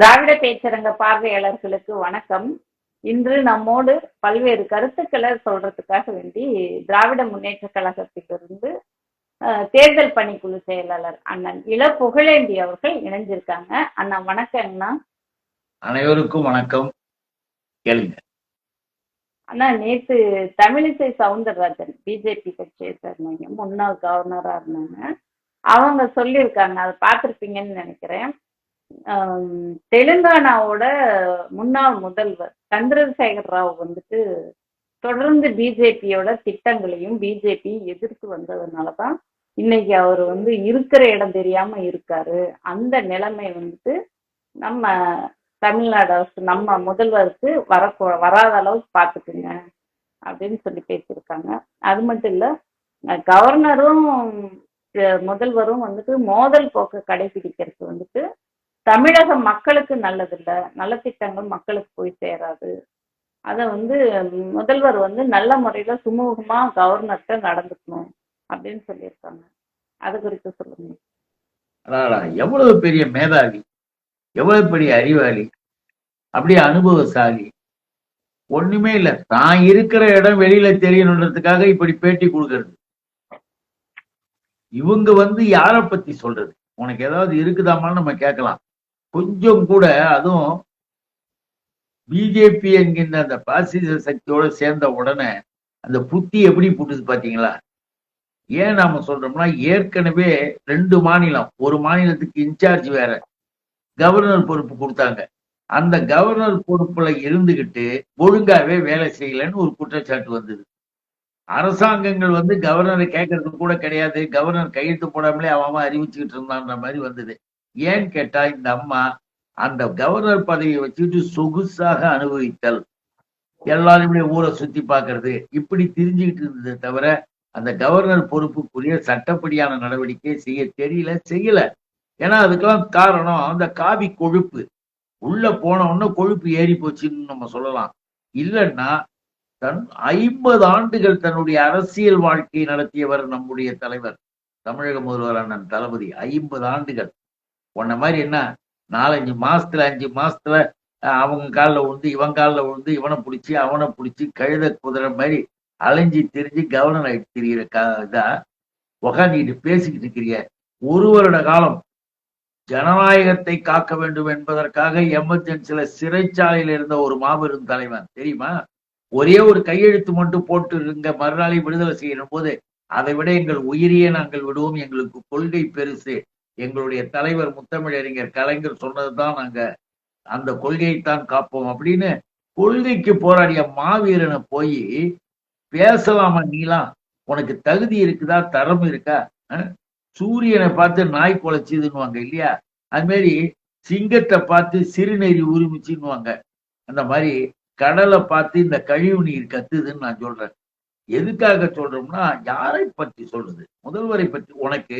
திராவிட பேச்சரங்க பார்வையாளர்களுக்கு வணக்கம். இன்று நம்மோடு பல்வேறு கருத்துக்களை சொல்றதுக்காக வேண்டி திராவிட முன்னேற்ற கழகத்திலிருந்து தேர்தல் பணிக்குழு செயலாளர் அண்ணன் இள புகழேந்தி அவர்கள் இணைஞ்சிருக்காங்க. அண்ணா வணக்கங்கண்ணா அனைவருக்கும் வணக்கம். கேளுங்க. அண்ணா நேத்து தமிழிசை சவுந்தரராஜன் பிஜேபி கட்சியை சேர்ந்தவங்க முன்னாள் கவர்னரா இருந்தாங்க. அவங்க சொல்லியிருக்காங்க அதை பார்த்துருப்பீங்கன்னு நினைக்கிறேன். தெலுங்கானாவோட முன்னாள் முதல்வர் சந்திரசேகர் ராவ் வந்துட்டு தொடர்ந்து பிஜேபியோட திட்டங்களையும் பிஜேபி எதிர்த்து வந்ததுனால தான் இன்னைக்கு அவர் வந்து இருக்கிற இடம் தெரியாம இருக்காரு. அந்த நிலைமை வந்துட்டு நம்ம தமிழ்நாடு அரசு நம்ம முதல்வருக்கு வர வராத அளவுக்கு பார்த்துக்குங்க அப்படின்னு சொல்லி பேசியிருக்காங்க. அது மட்டும் இல்லை கவர்னரும் முதல்வரும் வந்துட்டு மோதல் போக்கை கடைபிடிக்கிறதுக்கு வந்துட்டு தமிழக மக்களுக்கு நல்லதில்லை. நல்ல திட்டங்கள் மக்களுக்கு போய் சேராது. அதை வந்து முதல்வர் வந்து நல்ல முறையில சுமூகமா கவர்னர்கிட்ட நடந்துக்கணும் அப்படின்னு சொல்லியிருக்காங்க. அது குறித்து சொல்லுங்க. எவ்வளவு பெரிய மேதாவி எவ்வளவு பெரிய அறிவாளி அப்படியே அனுபவசாலி. ஒண்ணுமே இல்ல. தான் இருக்கிற இடம் வெளியில தெரியணுன்றதுக்காக இப்படி பேட்டி கொடுக்கறது. இவங்க வந்து யார பத்தி சொல்றது? உனக்கு ஏதாவது இருக்குதாமான்னு நம்ம கேட்கலாம். கொஞ்சம் கூட அதுவும் பிஜேபி என்கின்ற அந்த பாசிச சக்தியோட சேர்ந்த உடனே அந்த புத்தி எப்படி புட்டுது பாத்தீங்களா? ஏன் நாம சொல்றோம்னா ஏற்கனவே ரெண்டு மாநிலம் ஒரு மாநிலத்துக்கு இன்சார்ஜ் வேற கவர்னர் பொறுப்பு கொடுத்தாங்க. அந்த கவர்னர் பொறுப்புல இருந்துகிட்டு ஒழுங்காவே வேலை செய்யலைன்னு ஒரு குற்றச்சாட்டு வந்தது. அரசாங்கங்கள் வந்து கவர்னரை கேட்கறது கூட கிடையாது. கவர்னர் கையெழுத்து போடாமலே அவன் அவன் அறிவிச்சுக்கிட்டு இருந்தான்ற மாதிரி வந்தது. ஏன்னு கேட்டா இந்த அம்மா அந்த கவர்னர் பதவியை வச்சுக்கிட்டு சொகுசாக அனுபவித்தல். எல்லாரும் இப்படி ஊரை சுத்தி பாக்குறது இப்படி தெரிஞ்சுக்கிட்டு இருந்ததை தவிர அந்த கவர்னர் பொறுப்புக்குரிய சட்டப்படியான நடவடிக்கை செய்ய தெரியல செய்யல. ஏன்னா அதுக்கெல்லாம் காரணம் அந்த காவி கொழுப்பு. உள்ள போன உடனே கொழுப்பு ஏறி போச்சுன்னு நம்ம சொல்லலாம். இல்லைன்னா தன் ஐம்பது ஆண்டுகள் தன்னுடைய அரசியல் வாழ்க்கை நடத்தியவர் நம்முடைய தலைவர் தமிழக முதல்வர் அண்ணன் தளபதி. ஐம்பது ஆண்டுகள். உன்ன மாதிரி என்ன? நாலஞ்சு மாசத்துல அஞ்சு மாசத்துல அவங்க காலில் விழுந்து இவன் காலில் விழுந்து இவனை பிடிச்சி அவனை பிடிச்சி கழுத குதிரை மாதிரி அலைஞ்சி திரிஞ்சு கவர்னர் ஆகிட்டு திரிகிற கா இதா? உக்காந்துக்கிட்டு பேசிக்கிட்டு இருக்கிறிய. ஒரு வருட காலம் ஜனநாயகத்தை காக்க வேண்டும் என்பதற்காக எமர்ஜென்சில சிறைச்சாலையில் இருந்த ஒரு மாபெரும் தலைவன் தெரியுமா? ஒரே ஒரு கையெழுத்து மட்டும் போட்டு இருங்க மறுநாளை விடுதலை செய்யணும் போது அதை விட எங்கள் உயிரியே நாங்கள் விடுவோம் எங்களுக்கு கொள்கை பெருசு. எங்களுடைய தலைவர் முத்தமிழறிஞர் கலைஞர் சொன்னதுதான் நாங்க அந்த கொள்கையைத்தான் காப்போம் அப்படின்னு கொள்கைக்கு போராடிய மாவீரனை போய் பேசலாமா நீலாம் உனக்கு தகுதி இருக்குதா? தரம் இருக்கா? சூரியனை பார்த்து நாய் குலைச்சிதுன்னுவாங்க இல்லையா? அது மாதிரி சிங்கத்தை பார்த்து சிறுநெறி உரிமிச்சுன்னுவாங்க. அந்த மாதிரி கடலை பார்த்து இந்த கழிவு நீர் கத்துதுன்னு நான் சொல்றேன். எதுக்காக சொல்றோம்னா யாரை பற்றி சொல்றது? முதல்வரை பற்றி உனக்கு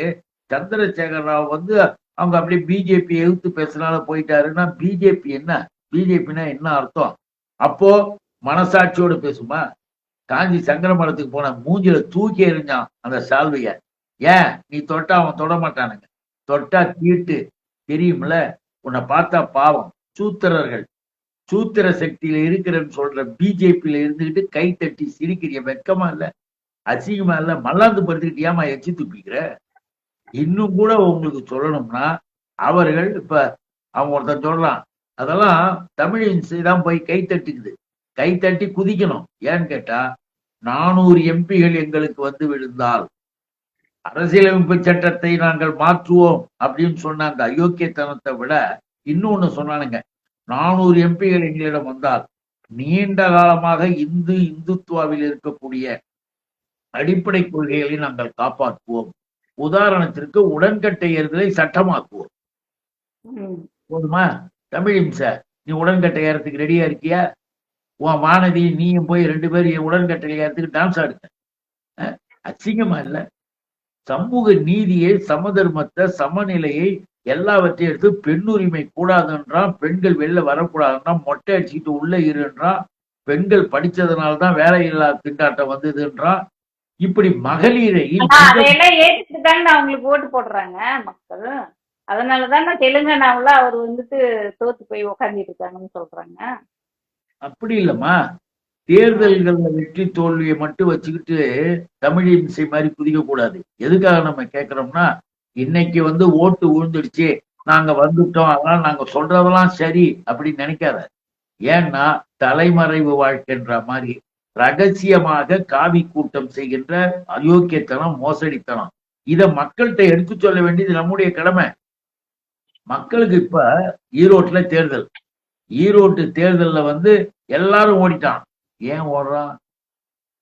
சந்திரசேகர ராவ் வந்து அவங்க அப்படியே பிஜேபி எதிர்த்து பேசுனால போயிட்டாருன்னா பிஜேபி என்ன? பிஜேபினா என்ன அர்த்தம்? அப்போ மனசாட்சியோடு பேசுமா? காஞ்சி சங்கர மடத்துக்கு போன மூஞ்சில தூக்கி எறிஞ்சான் அந்த சால்வைய. ஏன்? நீ தொட்டா அவன் தொட மாட்டானுங்க. தொட்டா தீட்டு. தெரியும்ல உன்னை பார்த்தா பாவம். சூத்திரர்கள். சூத்திர சக்தியில இருக்கிறன்னு சொல்ற பிஜேபியில இருந்துகிட்டு கை தட்டி சிரிக்கிறிய வெக்கமா இல்ல? அசிங்கமா இல்ல? மல்லாந்து படுத்துக்கிட்டு ஏமா எச்சி துப்பிக்கிற? இன்னும் கூட உங்களுக்கு சொல்லணும்னா அவர்கள் இப்ப அவங்க ஒருத்தன் சொல்லலாம் அதெல்லாம் தமிழின் தான் போய் கை கைத்தட்டி கை தட்டி குதிக்கணும். ஏன்னு கேட்டா நானூறு எம்பிகள் எங்களுக்கு வந்து விழுந்தால் அரசியலமைப்பு சட்டத்தை நாங்கள் மாற்றுவோம் அப்படின்னு சொன்ன அந்த அயோக்கியத்தனத்தை விட இன்னொன்னு சொன்னானுங்க. நானூறு எம்பிகள் எங்களிடம் வந்தால் நீண்ட காலமாக இந்து இந்துத்துவாவில் இருக்கக்கூடிய அடிப்படை கொள்கைகளை நாங்கள் காப்பாற்றுவோம். உதாரணத்திற்கு உடன்கட்டை ஏறுதலை சட்டமாக்குவோம். போதுமா? தமிழிம்ச நீ உடன்கட்டை ஏறத்துக்கு ரெடியா இருக்கியா? உன் வானதி நீயும் போய் ரெண்டு பேரும் உடன்கட்டை ஏறத்துக்கு டான்ஸ் ஆடுங்க. அசிங்கமா இல்ல. சமூக நீதியை சமதர்மத்தை சமநிலையை எல்லாவற்றையும் எடுத்து பெண்ணுரிமை கூடாதுன்றான் பெண்கள் வெளில வரக்கூடாதுன்றான் மொட்டை அடிச்சுக்கிட்டு உள்ள இருன்றான் பெண்கள் படிச்சதுனால தான் வேலை இல்லா திண்டாட்டம் வந்ததுன்றான் இப்படி மகளிரை ஏத்துட்டு தாங்க அவங்களுக்கு ஓட்டு போடுறாங்க மக்கள். அதனாலதானே தெலுங்கானாவுல அவர் வந்துட்டு தோத்து போய் உக்காந்துட்டு இருக்காங்கன்னு சொல்றாங்க. அப்படி இல்லம்மா. தேர்தல்கள்ல வெற்றி தோல்வியை மட்டும் வச்சுக்கிட்டு தமிழ் இசை மாதிரி குதிக்க கூடாது எதுக்காக நம்ம கேட்கிறோம்னா இன்னைக்கு வந்து ஓட்டு விழுந்துடுச்சு நாங்க வந்துட்டோம் அதனால நாங்க சொல்றதெல்லாம் சரி அப்படின்னு நினைக்காத. ஏன்னா தலைமறைவு வாழ்க்கைன்ற மாதிரி ரகசியமாக காவி கூட்டம் செய்கின்ற அயோக்கியத்தனம் மோசடித்தனம். இதை மக்கள்கிட்ட எடுத்து சொல்ல வேண்டியது நம்முடைய கடமை. மக்களுக்கு இப்ப ஈரோட்டுல தேர்தல். ஈரோட்டு தேர்தல்ல வந்து எல்லாரும் ஓடிட்டான். ஏன் ஓடுறான்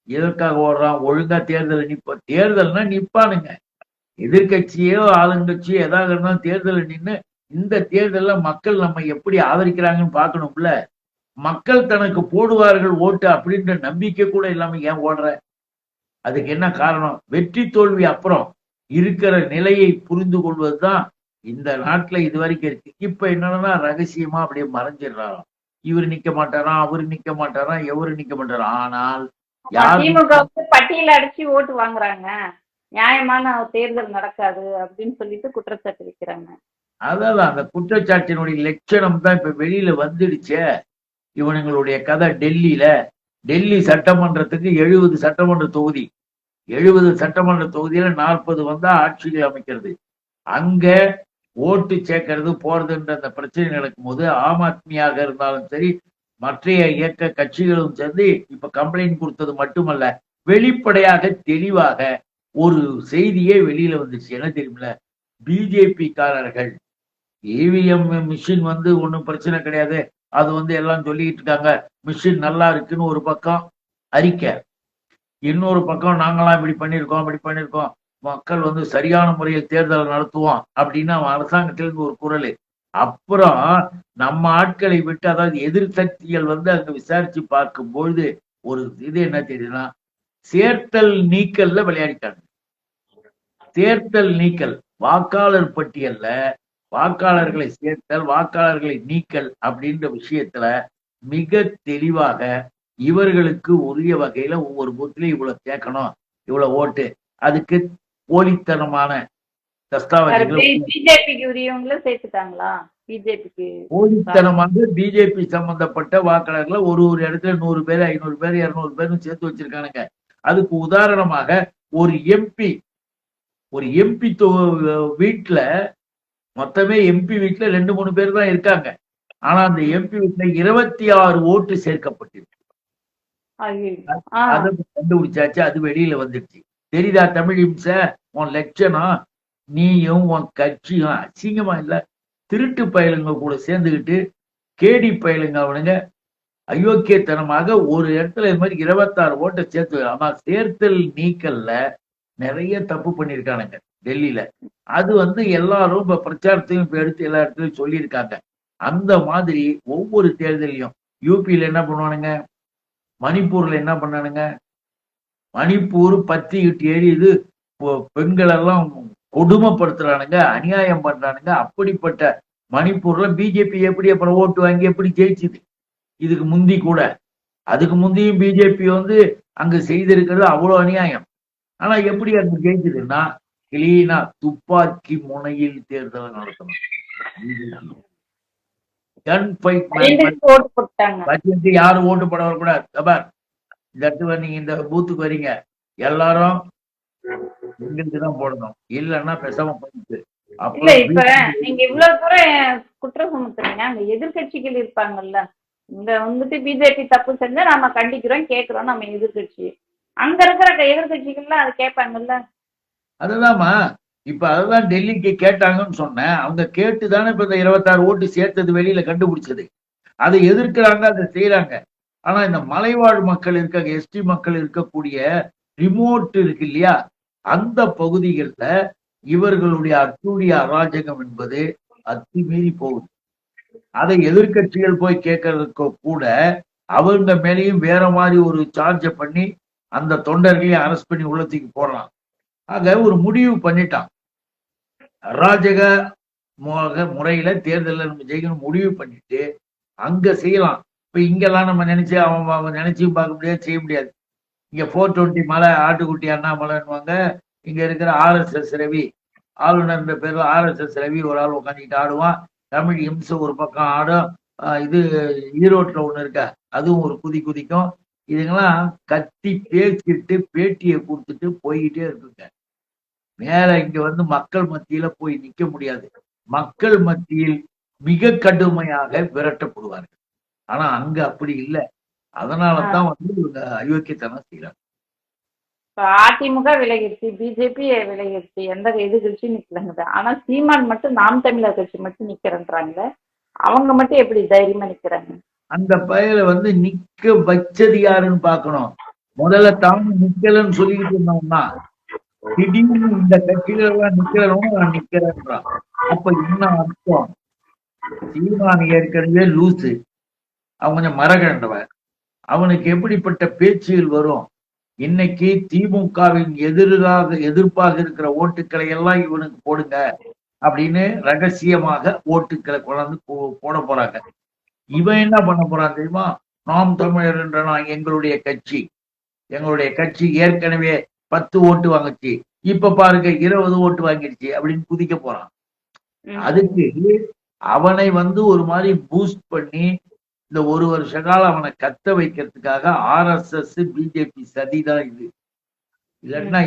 எதற்காக ஓடுறான் ஒழுங்கா தேர்தல் நிப்ப தேர்தல்னா நிப்பானுங்க. எதிர்க்கட்சியோ ஆளுங்கட்சியோ எதாக இருந்தாலும் தேர்தல் நின்னு இந்த தேர்தலில் மக்கள் நம்ம எப்படி ஆதரிக்கிறாங்கன்னு பார்க்கணும்ல? மக்கள் தனக்கு போடுவார்கள் ஓட்டு அப்படின்ற நம்பிக்கை கூட இல்லாம ஏன் ஓடுற? அதுக்கு என்ன காரணம்? வெற்றி தோல்வி அப்புறம் இருக்கிற நிலையை புரிந்து கொள்வதுதான் இந்த நாட்டுல இது வரைக்கும் இருக்கு. இப்ப என்னன்னா ரகசியமா அப்படியே மறைஞ்சிடுறாராம். இவர் நிக்க மாட்டாராம் அவரு நிக்க மாட்டாராம் எவரு நிக்க மாட்டாராம் ஆனால் பட்டியல அடிச்சு ஓட்டு வாங்குறாங்க. நியாயமான தேர்தல் நடக்காது அப்படின்னு சொல்லிட்டு குற்றச்சாட்டு வைக்கிறாங்க. அதான் அந்த குற்றச்சாட்டினுடைய லட்சணம் தான் இப்ப வெளியில வந்துடுச்சே. இவனுங்களுடைய கதை டெல்லியில டெல்லி சட்டமன்றத்துக்கு எழுபது சட்டமன்ற தொகுதி. எழுபது சட்டமன்ற தொகுதியில நாற்பது வந்தா ஆட்சிகள் அமைக்கிறது. அங்க ஓட்டு சேர்க்கறது போறதுன்ற அந்த பிரச்சனை நடக்கும்போது ஆம் ஆத்மியாக இருந்தாலும் சரி மற்றைய இயக்க கட்சிகளும் சேர்ந்து இப்ப கம்ப்ளைண்ட் கொடுத்தது மட்டுமல்ல வெளிப்படையாக தெளிவாக ஒரு செய்தியே வெளியில வந்துச்சு. என்ன தெரியுமில பிஜேபி காரர்கள். இவிஎம் மிஷின் வந்து ஒன்றும் பிரச்சனை கிடையாது. அது வந்து எல்லாம் சொல்லிக்கிட்டு இருக்காங்க. மிஷின் நல்லா இருக்குன்னு ஒரு பக்கம் அறிக்கை. இன்னொரு பக்கம் நாங்களாம் இப்படி பண்ணியிருக்கோம் இப்படி பண்ணியிருக்கோம். மக்கள் வந்து சரியான முறையில் தேர்தலை நடத்துவோம் அப்படின்னு அவன் அரசாங்கத்திலிருந்து ஒரு குரல். அப்புறம் நம்ம ஆட்களை விட்டு அதாவது எதிர்சக்திகள் வந்து அங்க விசாரிச்சு பார்க்கும் பொழுது ஒரு இது என்ன தெரியுதுன்னா சேர்த்தல் நீக்கல்ல விளையாடிட்டாங்க. சேர்த்தல் நீக்கல் வாக்காளர் பட்டியல்ல வாக்காளர்களை சேர்த்தல் வாக்காளர்களை நீக்கல் அப்படின்ற விஷயத்துல மிக தெளிவாக இவர்களுக்கு உரிய வகையில ஒவ்வொரு பூத்திலையும் இவ்வளவு சேர்க்கணும் இவ்வளவு ஓட்டு. அதுக்கு போலித்தனமான போலித்தனமாக பிஜேபி சம்பந்தப்பட்ட வாக்காளர்களை ஒரு ஒரு இடத்துல நூறு பேர் ஐநூறு பேர் இருநூறு பேர்னு சேர்த்து வச்சிருக்கானுங்க. அதுக்கு உதாரணமாக ஒரு எம்பி ஒரு எம்பி வீட்டுல மொத்தமே எம்பி வீட்டுல ரெண்டு மூணு பேர் தான் இருக்காங்க. ஆனா அந்த எம்பி வீட்டுல இருபத்தி ஆறு ஓட்டு சேர்க்கப்பட்டிருக்கு. அதை கண்டுபிடிச்சாச்சு அது வெளியில வந்துடுச்சு தெரியுதா தமிழ் இம்ச? உன் லட்சணம் நீயும் உன் கட்சியும் அசிங்கமா இல்ல. திருட்டு பயலுங்க கூட சேர்ந்துக்கிட்டு கேடி பயலுங்க அவனுங்க அயோக்கியத்தனமாக ஒரு இடத்துல இது மாதிரி இருபத்தாறு ஓட்டை சேர்த்து ஆனா சேர்த்தல் நீக்கல்ல நிறைய தப்பு பண்ணியிருக்கானுங்க டெல்லியில. அது வந்து எல்லாரும் இப்ப பிரச்சாரத்தையும் இப்ப எடுத்து எல்லா இடத்துலயும் சொல்லியிருக்காங்க. அந்த மாதிரி ஒவ்வொரு தேர்தலையும் யூபியில என்ன பண்ணுவானுங்க? மணிப்பூர்ல என்ன பண்ணானுங்க? மணிப்பூர் பத்திக்கிட்டு எரியுது பொ- பெண்கள் எல்லாம் கொடுமைப்படுத்துறானுங்க அநியாயம் பண்றானுங்க. அப்படிப்பட்ட மணிப்பூர்ல பிஜேபி எப்படி அப்புறம் ஓட்டு வாங்கி எப்படி ஜெயிச்சுது? இதுக்கு முந்தி கூட. அதுக்கு முந்தியும் பிஜேபி வந்து அங்க செய்திருக்கிறது அவ்வளவு அநியாயம். ஆனா எப்படி அங்க ஜெயிச்சதுன்னா கிளீனா துப்பாக்கி முனையில் தேர்தலை நடத்தணும். யாரும் ஓட்டு போட வரக்கூடாது. இந்த இடத்துல நீங்க இந்த பூத்துக்கு வரீங்க. எல்லாரும் எங்களுக்கு தான் போடணும். இல்லைன்னா பேசாம போயிட்டு. இல்ல இப்ப நீங்க இவ்வளவு தூரம் குற்றம் சுமத்துறீங்க. அங்க எதிர்க்கட்சிகள் இருப்பாங்கல்ல. இங்க வந்துட்டு பிஜேபி தப்பு செஞ்சா நாம கண்டிக்கிறோம் கேக்குறோம் நம்ம எதிர்க்கட்சி. அங்க இருக்கிற எதிர்க்கட்சிகள்லாம் அது கேட்பாங்கல்ல. அதுதான்மா இப்ப அதுதான் டெல்லிக்கு கேட்டாங்கன்னு சொன்னேன். அவங்க கேட்டு தானே இப்ப இந்த இருபத்தாறு ஓட்டு சேர்த்தது வெளியில கண்டுபிடிச்சது. அதை எதிர்க்கிறாங்க அதை செய்யறாங்க ஆனா இந்த மலைவாழ் மக்கள் இருக்க எஸ்டி மக்கள் இருக்கக்கூடிய ரிமோட் இருக்கு இல்லையா? அந்த பகுதிகளில் இவர்களுடைய அத்துடைய அராஜகம் என்பது அத்துமீறி போகுது. அதை எதிர்க்கட்சிகள் போய் கேட்கறதுக்கு கூட அவங்க மேலேயும் வேற மாதிரி ஒரு சார்ஜை பண்ணி அந்த தொண்டர்களையும் அரெஸ்ட் பண்ணி உள்ளத்துக்கு போடலாம். ஆக ஒரு முடிவு பண்ணிட்டான். அராஜக முறையில தேர்தலில் நம்ம ஜெயிக்கணும் முடிவு பண்ணிட்டு அங்க செய்யலாம். இப்ப இங்கெல்லாம் நம்ம நினைச்சு அவன் அவன் நினைச்சும் பார்க்க முடியாது செய்ய முடியாது. இங்க ஃபோர் டுவெண்ட்டி மலை ஆட்டுக்குட்டி அண்ணாமலைன்னுவாங்க. இங்க இருக்கிற ஆர்எஸ்எஸ் ரவி ஆளுநர் பேர்ல ஆர்எஸ்எஸ் ரவி ஒரு ஆள் உட்காந்துக்கிட்டு ஆடுவான். தமிழ் இம்சை ஒரு பக்கம் ஆடும். இது ஈரோட்டில் ஒன்று இருக்க? அதுவும் ஒரு குதி குதிக்கும். இதுங்கெல்லாம் கத்தி பேசிட்டு பேட்டியை கொடுத்துட்டு போய்கிட்டே இருக்குங்க. மேல இங்க வந்து மக்கள் மத்தியில போய் நிக்க முடியாது. மக்கள் மத்தியில் மிக கடுமையாக விரட்டப்படுவார்கள். ஆனா அங்க அப்படி இல்லை. அதனாலதான் வந்து இவங்க அயோக்கியத்தனம் செய்யறாங்க அதிமுக விலகிடுச்சு பிஜேபி விலகிடுச்சு எந்த எதிர்கட்சியும் நிக்கலங்குது. ஆனா சீமான் மட்டும் நாம் தமிழர் கட்சி மட்டும் நிக்கிறேன்றாங்க அவங்க மட்டும் எப்படி தைரியமா நிக்கிறாங்க? அந்த பயல வந்து நிக்க வச்சது யாருன்னு பார்க்கணும். முதல்ல தாம நிக்கலன்னு சொல்லிக்கிட்டு இருந்தோம்னா திடீர்னு இந்த கட்சியில எல்லாம் நிக்கிறவங்க நான் நிக்கிறேன்றான் அப்ப என்ன அர்த்தம்? சீமான் ஏற்கனவே லூசு. அவன் கொஞ்சம் மரகண்டவன். அவனுக்கு எப்படிப்பட்ட பேச்சுகள் வரும்? இன்னைக்கு திமுகவின் எதிராக எதிர்ப்பாக இருக்கிற ஓட்டுக்களை எல்லாம் இவனுக்கு போடுங்க அப்படின்னு ரகசியமாக ஓட்டுக்களை கொண்டாந்து போ- போட போறாங்க. இவன் என்ன பண்ண போறான் தெரியுமா? நாம் தமிழர் என்ற நான் எங்களுடைய கட்சி. எங்களுடைய கட்சி ஏற்கனவே பத்து ஓட்டு வாங்குச்சு. இப்ப பாருங்க இருபது ஓட்டு வாங்கிடுச்சு அப்படின்னு குதிக்க போறான். அதுக்கு அவனை வந்து ஒரு மாதிரி பூஸ்ட் பண்ணி இந்த ஒரு வருஷ காலம் அவனை கத்த வைக்கிறதுக்காக ஆர்எஸ்எஸ் பிஜேபி சதிதான் இது. இல்லைன்னா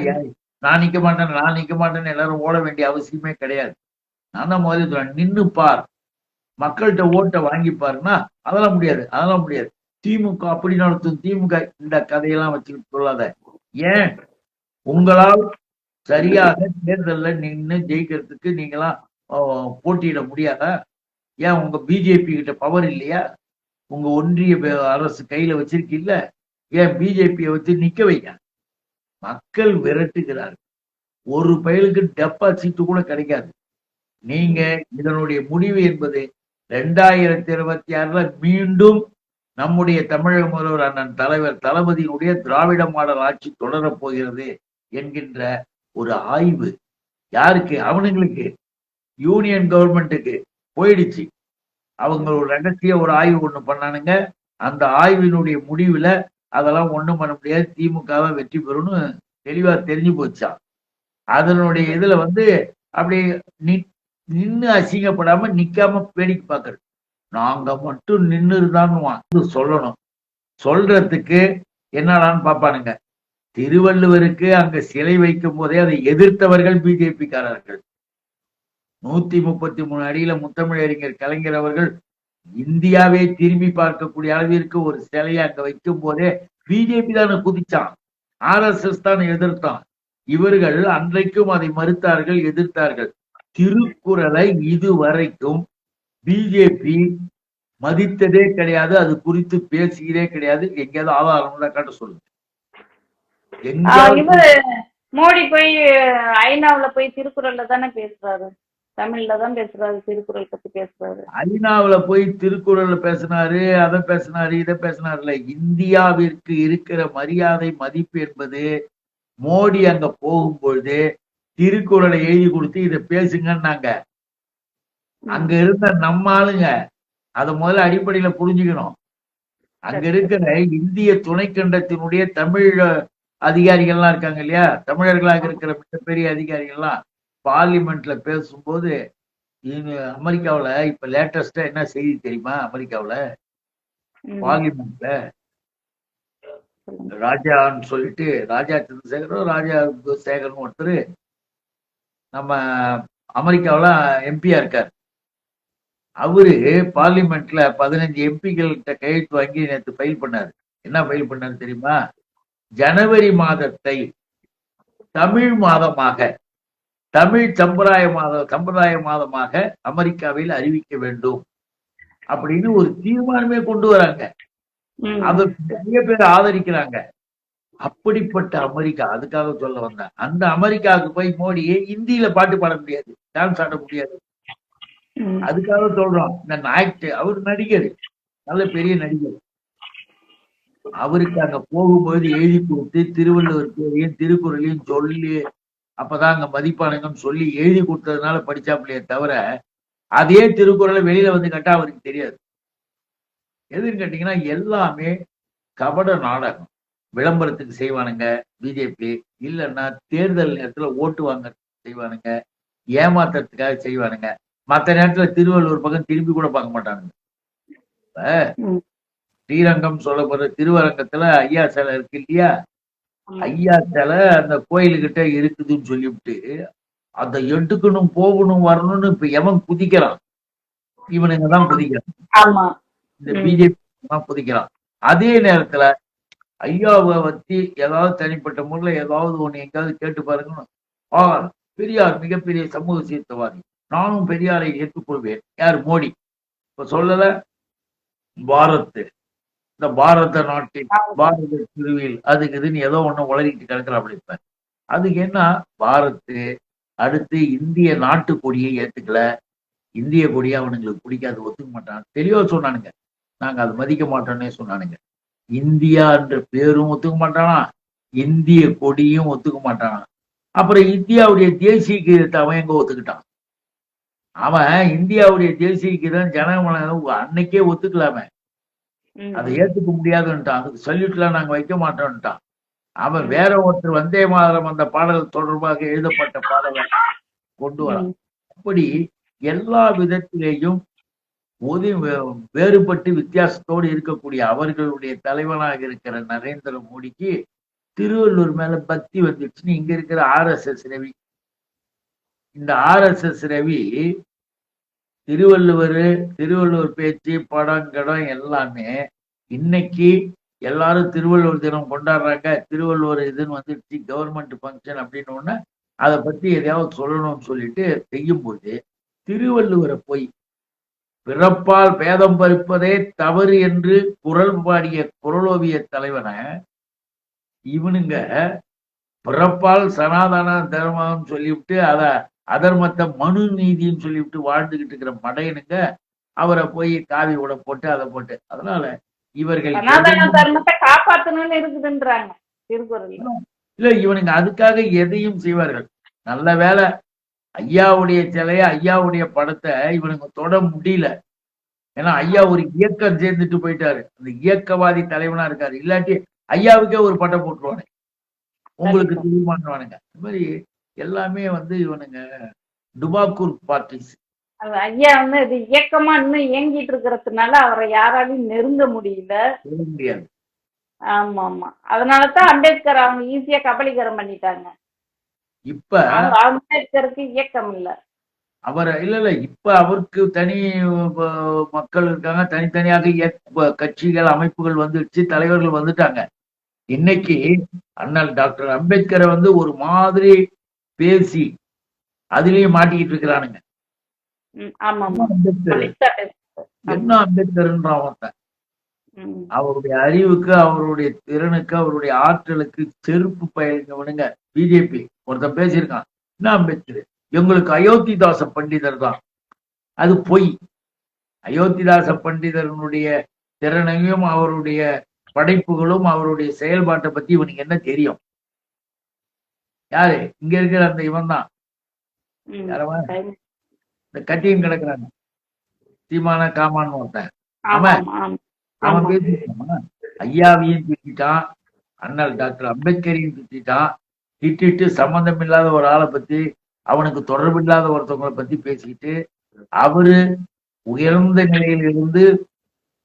நான் நிக்க மாட்டேன் நான் நிக்க மாட்டேன்னு எல்லாரும் ஓட வேண்டிய அவசியமே கிடையாது. நான் தான் முதல்ல சொல்றேன் நின்னு பார். மக்கள்கிட்ட ஓட்டை வாங்கி பாருன்னா அதெல்லாம் முடியாது அதெல்லாம் முடியாது. திமுக அப்படி நடத்தும் திமுக இந்த கதையெல்லாம் வச்சுக்கிட்டு சொல்லாத. ஏன்? உங்களால் சரியாக தேர்தல்ல நின்று ஜெயிக்கிறதுக்கு நீங்களாம் போட்டியிட முடியாதா? ஏன் உங்க பிஜேபி கிட்ட பவர் இல்லையா? உங்க ஒன்றிய அரசு கையில வச்சிருக்கீல்ல? ஏன் பிஜேபியை வச்சு நிக்க வைங்க? மக்கள் விரட்டுகிறார் ஒரு பயலுக்கு டெபாசிட் கூட கிடைக்காது. நீங்க இதனுடைய முடிவு என்பது ரெண்டாயிரத்தி இருபத்தி ஆறுல மீண்டும் நம்முடைய தமிழக முதல்வர் அண்ணன் தலைவர் தளபதியினுடைய திராவிட மாடல் ஆட்சி தொடரப் போகிறது. என்கின்ற ஒரு ஆய்வு யாருக்கு? அவனுங்களுக்கு. யூனியன் கவர்மெண்ட்டுக்கு போயிடுச்சு. அவங்க ஒரு ரகசிய ஒரு ஆய்வு ஒன்று பண்ணானுங்க. அந்த ஆய்வினுடைய முடிவுல அதெல்லாம் ஒன்றும் பண்ண முடியாது. திமுகவை வெற்றி பெறும்னு தெளிவா தெரிஞ்சு போச்சான் அதனுடைய இதுல வந்து அப்படி நின்று நின்னு அசிங்கப்படாம நிக்காம வேடிக்கை பார்க்கறது நாங்க மட்டும் நின்னு வந்து சொல்லணும். சொல்றதுக்கு என்னடான்னு பார்ப்பானுங்க திருவள்ளுவருக்கு அங்க சிலை வைக்கும் போதே அதை எதிர்த்தவர்கள் பிஜேபிக்காரர்கள். நூத்தி முப்பத்தி மூணு அடியில முத்தமிழறிஞர் கலைஞர் அவர்கள் இந்தியாவே திரும்பி பார்க்கக்கூடிய அளவிற்கு ஒரு சிலையை அங்க வைக்கும் போதே பிஜேபி தானே குதிச்சான். ஆர்எஸ்எஸ் தான் எதிர்த்தான். இவர்கள் அன்றைக்கும் அதை மறுத்தார்கள் எதிர்த்தார்கள். திருக்குறளை இதுவரைக்கும் பிஜேபி மதித்ததே கிடையாது அது குறித்து பேசுகிறதே கிடையாது. எங்கேயாவது ஆதாரம் கேட்ட காட்ட சொல்லுங்க. மோடி போய் ஐநாவுல போய் திருக்குறள்ல தானே பேசுறாரு. தமிழ்ல தான் பேசுறாரு திருக்குறள் பத்தி பேசுறாரு. ஐநாவுல போய் திருக்குறள்ல பேசினாரு அதை பேசினாரு இதை பேசினாருல இந்தியாவிற்கு இருக்கிற மரியாதை மதிப்பு என்பது மோடி அங்க போகும்பொழுது திருக்குறளை எழுதி கொடுத்து இதை பேசுங்கன்னாங்க. அங்க இருந்த நம்ம ஆளுங்க அத முதல்ல அடிப்படையில புரிஞ்சுக்கணும். அங்க இருக்கிற இந்திய துணைக்கண்டத்தினுடைய தமிழ் அதிகாரிகள்லாம் இருக்காங்க இல்லையா தமிழர்களாக இருக்கிற மிகப்பெரிய அதிகாரிகள்லாம் பார்லிமெண்ட்ல பேசும்போது அமெரிக்காவுல இப்ப லேட்டஸ்டா என்ன செய்தி தெரியுமா அமெரிக்காவுல. பார்லிமெண்ட்ல. ராஜான்னு சொல்லிட்டு ராஜா சந்திரசேகரோ ராஜா சேகர்னு ஒருத்தர் நம்ம அமெரிக்காவுல எம்பியா இருக்கார் அவரு பார்லிமெண்ட்ல பதினஞ்சு எம்பிகள் கிட்ட கையெழுத்து வாங்கி நேற்று ஃபைல் பண்ணாரு என்ன ஃபைல் பண்ணாரு தெரியுமா ஜனவரி மாதத்தை தமிழ் மாதமாக தமிழ் சம்பிரதாய மாத சம்பிரதாய மாதமாக அமெரிக்காவில் அறிவிக்க வேண்டும் அப்படின்னு ஒரு தீர்மானமே கொண்டு வராங்க. அதை நிறைய பேர் ஆதரிக்கிறாங்க. அப்படிப்பட்ட அமெரிக்கா அதுக்காக சொல்ல வந்தேன். அந்த அமெரிக்காவுக்கு போய் மோடி இந்தியில பாட்டு பாட முடியாது டான்ஸ் ஆட முடியாது. அதுக்காக சொல்றோம். இந்த நாய்க்கு அவர் நடிகர் நல்ல பெரிய நடிகர். அவருக்கு அங்க போகும்போது எழுதி கொடுத்து திருவள்ளுவர் பேரையும் திருக்குறளையும் சொல்லி அப்பதான் அங்க மதிப்பானுங்கன்னு சொல்லி எழுதி கொடுத்ததுனால படிச்சாப்பிலையே தவிர அதே திருக்குறளை வெளியில வந்து கேட்டா அவருக்கு தெரியாது. எதுன்னு கேட்டீங்கன்னா எல்லாமே கபட நாடகம். விளம்பரத்துக்கு செய்வானுங்க பிஜேபி. இல்லைன்னா தேர்தல் நேரத்துல ஓட்டு வாங்க செய்வானுங்க ஏமாத்துறதுக்காக செய்வானுங்க. மத்த நேரத்துல திருவள்ளுவர் பக்கம் திரும்பி கூட பார்க்க மாட்டானுங்க. ஸ்ரீரங்கம் சொல்லப்படுற திருவரங்கத்துல ஐயா சிலை இருக்கு இல்லையா. ஐயா சிலை அந்த கோயிலுக்கிட்ட இருக்குதுன்னு சொல்லிவிட்டு அதை எடுக்கணும் போகணும் வரணும்னு இப்ப எவன் குதிக்கிறான்? இவனுங்க தான் குதிக்கிறான். இந்த. பிஜேபி தான் குதிக்கிறான். அதே நேரத்துல ஐயாவை பத்தி ஏதாவது தனிப்பட்ட முறையில் ஏதாவது ஒண்ணு எங்கேயாவது கேட்டு பாருங்க ஆ பெரியார் மிகப்பெரிய சமூக சீர்திருத்தவாதி நானும் பெரியாரை ஏற்றுக்கொள்வேன். யார்? மோடி. இப்ப சொல்லல பாரத். இந்த பாரத நாட்டின் பாரத திருவில் அதுக்கு இதுன்னு ஏதோ ஒண்ணு உளறிட்டு கிடக்குற இப்ப. அதுக்கு என்ன? பாரத் அடுத்து இந்திய நாட்டு கொடியை ஏத்துக்கல. இந்திய கொடியை அவனுங்களுக்கு பிடிக்காது ஒத்துக்க மாட்டான். தெளிவா சொன்னானுங்க. நாங்க அது மதிக்க மாட்டோம்னே சொன்னானுங்க. இந்தியா என்ற பேரும் ஒத்துக்க மாட்டானா? இந்திய கொடியும் ஒத்துக்க மாட்டானா? அப்புறம் இந்தியாவுடைய தேசிய கீதத்தை அவன் எங்க ஒத்துக்கிட்டான்? அவன் இந்தியாவுடைய தேசிய கீதம் ஜனகமன அன்னைக்கே ஒத்துக்கலாமே அதை ஏத்துக்க முடியாதுன்ட்டான் அதுக்கு சல்யூட்லாம் நாங்க வைக்க மாட்டோம்ட்டான் அவன் வேற ஒருத்தர் வந்தே மாதரம் அந்த பாடல் தொடர்பாக எழுதப்பட்ட பாடலை கொண்டு வரான். அப்படி எல்லா விதத்திலேயும் வே- வேறுபட்டு வித்தியாசத்தோடு இருக்கக்கூடிய அவர்களுடைய தலைவனாக இருக்கிற நரேந்திர மோடிக்கு திருவள்ளூர் மேல பக்தி வந்துடுச்சுன்னு இங்க இருக்கிற ஆர்எஸ்எஸ் ரவி. இந்த ஆர்எஸ்எஸ் ரவி திருவள்ளுவர் திருவள்ளுவர் பேச்சு படம் கடம் எல்லாமே இன்னைக்கு எல்லாரும் திருவள்ளுவர் தினம் கொண்டாடுறாங்க. திருவள்ளுவர் இதுன்னு வந்துடுச்சு கவர்மெண்ட் ஃபங்க்ஷன் அப்படின்னு ஒன்று அதை பற்றி எதையாவது சொல்லணும்னு சொல்லிட்டு செய்யும்போது திருவள்ளுவரை போய் பிறப்பால் பேதம் பறிப்பதே தவறு என்று குரல் பாடிய குரலோவிய தலைவனை இவனுங்க பிறப்பால் சனாதன தர்மம்னு சொல்லிவிட்டு அதை அதர்மத்தை மனு நீதின்னு சொல்லிவிட்டு வாழ்ந்துகிட்டு இருக்கிற மடையனுங்க அவரை போய் காவி உட போட்டு அதை போட்டு. அதனால இவர்கள் இருக்குதுன்றாங்க இல்ல இவனுங்க அதுக்காக எதையும் செய்வார்கள். நல்ல வேளை ஐயாவுடைய சிலைய ஐயாவுடைய படத்தை இவனுங்க தொட முடியல. ஏன்னா ஐயா ஒரு இயக்கம் சேர்ந்துட்டு போயிட்டாரு. அந்த இயக்கவாதி தலைவனா இருக்காரு. இல்லாட்டி ஐயாவுக்கே ஒரு பட்டம் போட்டுருவானு. உங்களுக்கு தெரியுமான்னுவானுங்க. இந்த மாதிரி எல்லாமே வந்து இவனுங்க டுபாக்கூர் பார்ட்டிஸ். ஐயா வந்து இது இயக்கமா இன்னும் இயங்கிட்டு இருக்கிறதுனால அவரை யாராலையும் நெருங்க முடியல. முடியாது. ஆமா ஆமா அதனாலதான் அம்பேத்கர் அவங்க ஈஸியா கபலீகரம் பண்ணிட்டாங்க. இப்ப அம்பேத்கருக்கு இயக்கம் இல்ல. அவர் இல்ல இல்ல இப்ப அவருக்கு தனி மக்கள் இருக்காங்க. தனித்தனியாக கட்சிகள் அமைப்புகள் வந்துடுச்சு தலைவர்கள் வந்துட்டாங்க. இன்னைக்கு அண்ணல் டாக்டர் அம்பேத்கரை வந்து ஒரு மாதிரி பேசி அதுலயும் மாட்டிக்கிட்டு இருக்கிறானுங்க. என்ன அம்பேத்கர்ன்றான் ஒருத்தன் அவருடைய அறிவுக்கு அவருடைய திறனுக்கு அவருடைய ஆற்றலுக்கு செருப்பு பயணிக்கவனுங்க பிஜேபி. ஒருத்தன் பேசியிருக்கான் என்ன அம்பேத்கர்? எங்களுக்கு அயோத்திதாச பண்டிதர் தான். அது பொய். அயோத்திதாச பண்டிதரனுடைய திறனையும் அவருடைய படைப்புகளும் அவருடைய செயல்பாட்டை பத்தி இவனுக்கு என்ன தெரியும்? யாரு? இங்க இருக்கிற அந்த இவன் தான். இந்த கட்டியும் கிடக்குறாங்க. சீமான காமான்னு ஒருத்தன். அவன். பேசிட்டான் ஐயாவையும் திட்டான் அண்ணல் டாக்டர் அம்பேத்கரையும் திட்டான் திட்டிட்டு சம்பந்தம் இல்லாத ஒரு ஆளை பத்தி அவனுக்கு தொடர்பு இல்லாத ஒருத்தவங்களை பத்தி பேசிக்கிட்டு அவரு உயர்ந்த நிலையில் இருந்து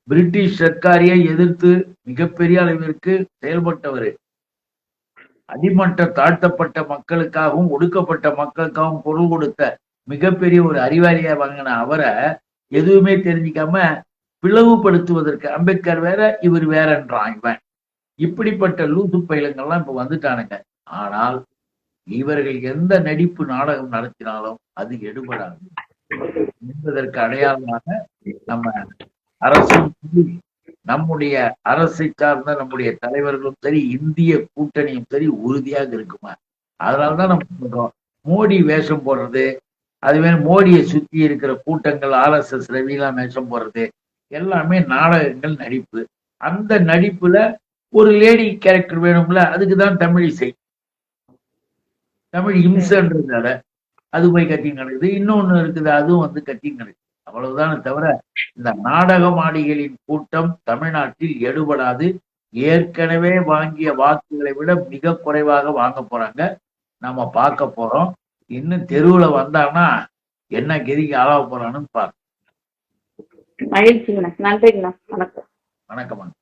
பிரிட்டிஷ் சர்க்காரியை எதிர்த்து மிகப்பெரிய அளவிற்கு செயல்பட்டவர். அடிமட்ட தாழ்த்தப்பட்ட மக்களுக்காகவும் ஒடுக்கப்பட்ட மக்களுக்காகவும் பொருள் கொடுத்த மிகப்பெரிய ஒரு அறிவாளியா வாங்கின அவரை எதுவுமே தெரிஞ்சுக்காம பிளவுபடுத்துவதற்கு அம்பேத்கர் வேற இவர் வேறன்றான் இவன். இப்படிப்பட்ட லூசு பயிலங்கள்லாம் இப்ப வந்துட்டானுங்க. ஆனால் இவர்கள் எந்த நடிப்பு நாடகம் நடத்தினாலும் அது எடுபடாது. என்பதற்கு அடையாளமாக நம்ம அரசும் நம்முடைய அரசை சார்ந்த நம்முடைய தலைவர்களும் சரி இந்திய கூட்டணியும் சரி உறுதியாக இருக்குமா? அதனாலதான் நம்ம சொல்றோம் மோடி வேஷம் போடுறது அதுவே மோடியை சுத்தி இருக்கிற கூட்டங்கள் ஆர்எஸ்எஸ் ரவிலாம் வேஷம் போடுறது எல்லாமே நாடகங்கள் நடிப்பு. அந்த நடிப்புல ஒரு லேடி கேரக்டர் வேணும்ல அதுக்கு தான் தமிழ் இசை. தமிழ் இம்சன்றதால அது போய் கத்திங் நடக்குது. இன்னொன்னு இருக்குது அதுவும் வந்து கத்திங் நடக்குது. அவ்வளவுதானே தவிர இந்த நாடகமாடிகளின் கூட்டம் தமிழ்நாட்டில் எடுபடாது. ஏற்கனவே வாங்கிய வாக்குகளை விட மிக குறைவாக வாங்க போறாங்க. நம்ம பார்க்க போறோம். இன்னும் தெருவுல வந்தாங்கன்னா என்ன கெதிக்கு ஆளாக போறான்னு பார்க்க நன்றிங்கண்ணா. வணக்கம். வணக்கம்